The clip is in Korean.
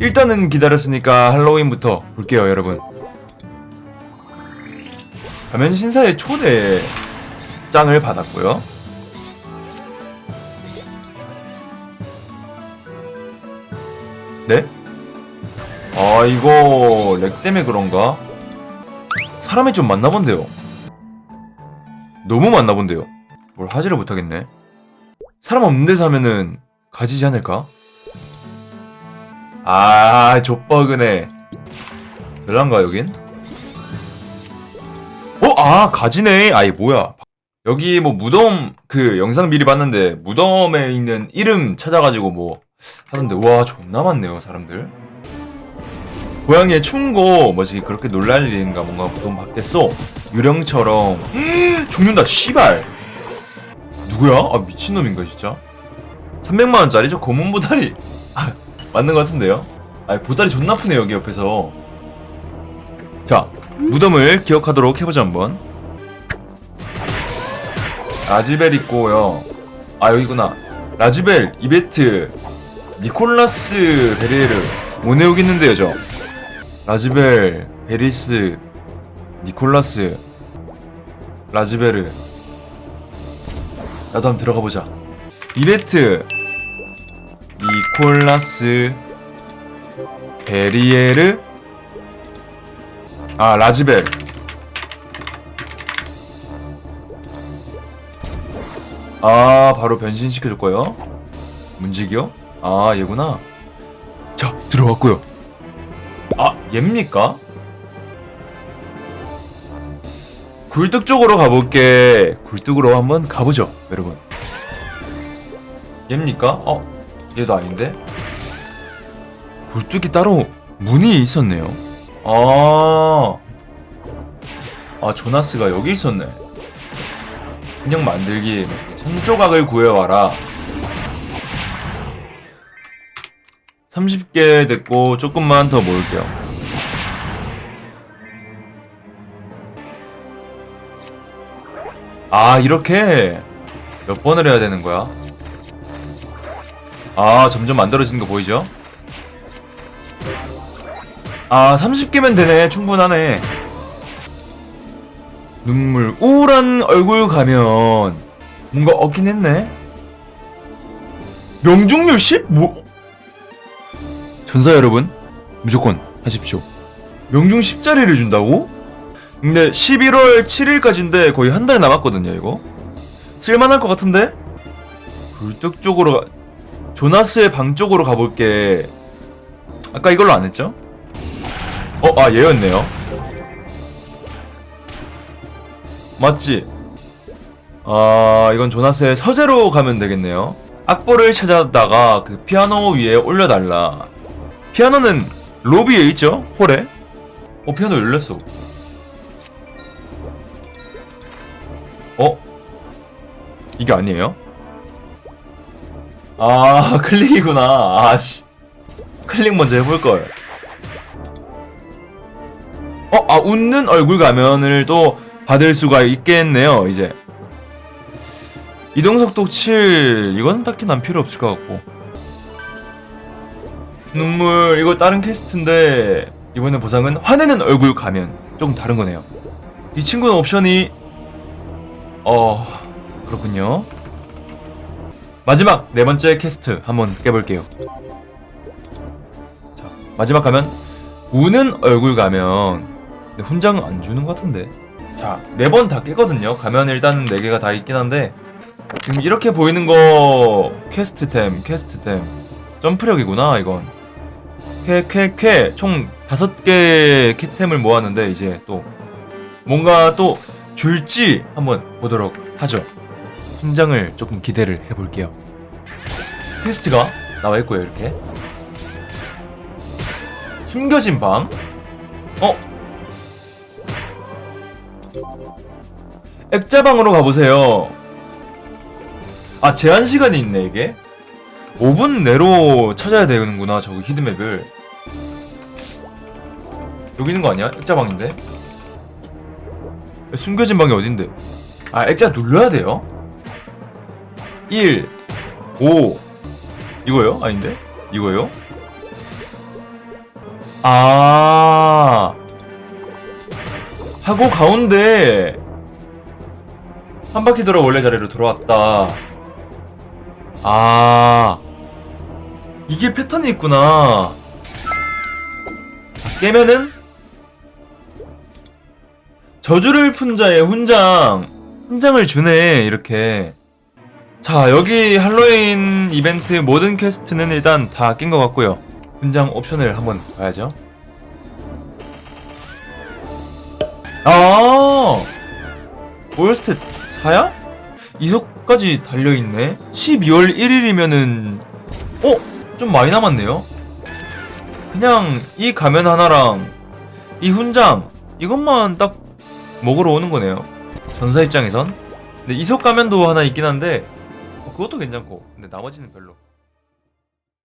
일단은 기다렸으니까 할로윈부터 볼게요 여러분 가면 신사의 초대 짱을 받았고요 네? 아 이거 렉 때문에 그런가? 사람이 좀 많나 본데요 너무 많나 본데요 뭘 하지를 못하겠네 사람 없는 데서 하면은 가지지 않을까? 아, 족버그네. 별난가 여긴? 어, 아, 가지네. 아이, 뭐야. 여기 뭐 무덤, 그 영상 미리 봤는데, 무덤에 있는 이름 찾아가지고 뭐 하던데, 우와, 존나 많네요, 사람들. 고양이의 충고, 뭐지, 그렇게 놀랄 일인가, 뭔가 무덤 받겠어. 유령처럼. 죽는다, 씨발. 누구야? 아, 미친놈인가, 진짜? 300만원짜리? 저 검은 보다리. 아, 맞는 것 같은데요? 아 보다리 존나 아프네 여기 옆에서. 자 무덤을 기억하도록 해보자 한번. 라즈벨 있고요. 아 여기구나. 라즈벨 이베트 니콜라스 베리에르. 오네 여기 있는데요 저. 라즈벨 베리스 니콜라스 라즈베르 나도 한번 들어가 보자. 이베트 니콜라스 베리에르 아 라즈벨 아 바로 변신시켜줄 거예요 문지기요? 아 얘구나 자 들어왔고요 아 얘입니까? 굴뚝 쪽으로 가볼게 굴뚝으로 한번 가보죠 여러분 얘입니까? 어 얘도 아닌데? 굴뚝이 따로 문이 있었네요. 아, 아 조나스가 여기 있었네. 그냥 만들기 천 조각을 구해와라. 30개 됐고 조금만 더 모을게요. 아 이렇게 몇 번을 해야 되는 거야? 아 점점 만들어지는 거 보이죠? 아 30개면 되네 충분하네 눈물 우울한 얼굴 가면 뭔가 없긴 했네 명중률 10? 뭐 전사 여러분 무조건 하십시오 명중 10짜리를 준다고? 근데 11월 7일까지인데 거의 한 달 남았거든요 이거 쓸만할 것 같은데? 가... 조나스의 방 쪽으로 가볼게 아까 이걸로 안 했죠? 어, 아, 얘였네요. 맞지? 아, 이건 조나스의 서재로 가면 되겠네요. 악보를 찾아다가 그 피아노 위에 올려달라. 피아노는 로비에 있죠? 홀에? 어, 피아노 열렸어. 어? 이게 아니에요? 아, 클릭이구나. 아씨. 클릭 먼저 해볼걸. 어, 아, 웃는 얼굴 가면을 또 받을 수가 있겠네요, 이제. 이동속도 7, 이건 딱히 난 필요 없을 것 같고. 눈물, 이거 다른 퀘스트인데, 이번에 보상은 화내는 얼굴 가면. 조금 다른 거네요. 이 친구는 옵션이, 어, 그렇군요. 마지막 네 번째 퀘스트 한번 깨볼게요. 자, 마지막 가면, 우는 얼굴 가면, 근데 훈장 안 주는 것 같은데. 자, 네 번 다 깨거든요. 가면 일단은 네 개가 다 있긴 한데 지금 이렇게 보이는 거 퀘스트템, 퀘스트템, 점프력이구나 이건. 쾌, 쾌, 쾌, 총 다섯 개 캣템을 모았는데 이제 또 뭔가 또 줄지 한번 보도록 하죠. 훈장을 조금 기대를 해볼게요. 퀘스트가 나와 있고요 이렇게. 숨겨진 방. 어? 액자방으로 가보세요. 아, 제한 시간이 있네, 이게. 5분 내로 찾아야 되는구나, 저거 히드맵을. 여기 있는 거 아니야? 액자방인데? 숨겨진 방이 어딘데? 아, 액자 눌러야 돼요? 1, 5. 이거요? 아닌데? 이거요? 아 하고 가운데 한 바퀴 돌아 원래 자리로 돌아왔다. 아 이게 패턴이 있구나. 다 깨면은 저주를 푼 자의 훈장 훈장을 주네 이렇게. 자 여기 할로윈 이벤트 모든 퀘스트는 일단 다깬것 같고요. 훈장 옵션을 한번 봐야죠. 아 볼스탯 4야? 이속까지 달려있네? 12월 1일이면은 어? 좀 많이 남았네요? 그냥 이 가면 하나랑 이 훈장 이것만 딱 먹으러 오는 거네요 전사 입장에선 근데 이속 가면도 하나 있긴 한데 어, 그것도 괜찮고. 근데 나머지는 별로